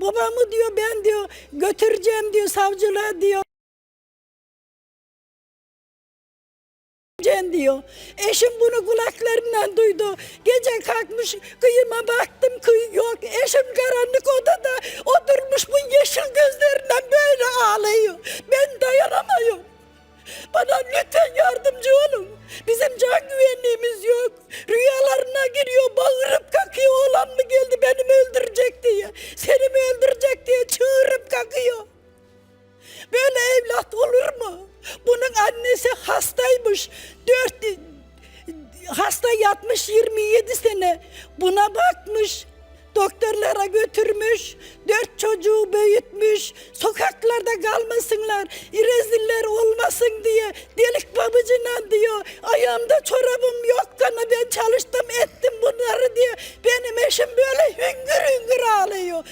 Babamı diyor ben diyor götüreceğim diyor savcılığa diyor. Diyor. Eşim bunu kulaklarından duydu. Gece kalkmış kıyıma baktım kıyı yok. Eşim karanlık odada oturmuş bu yeşil gözlerinden böyle ağlıyor. Ben dayanamıyorum. Bana lütfen yardımcı olun. Bizim can güvenliğimiz yok. Rüyalarına giriyor, bağırıp kakıyor. Oğlan mı geldi beni Bunun annesi hastaymış. Dört hasta yatmış 27 sene. Buna bakmış. Doktorlara götürmüş. Dört çocuğu büyütmüş. Sokaklarda kalmasınlar. reziller olmasın diye. Delik babacına diyor. Ayağımda çorabım yok kana ben çalıştım ettim bunları diye. Benim eşim böyle hüngür hüngür ağlıyor.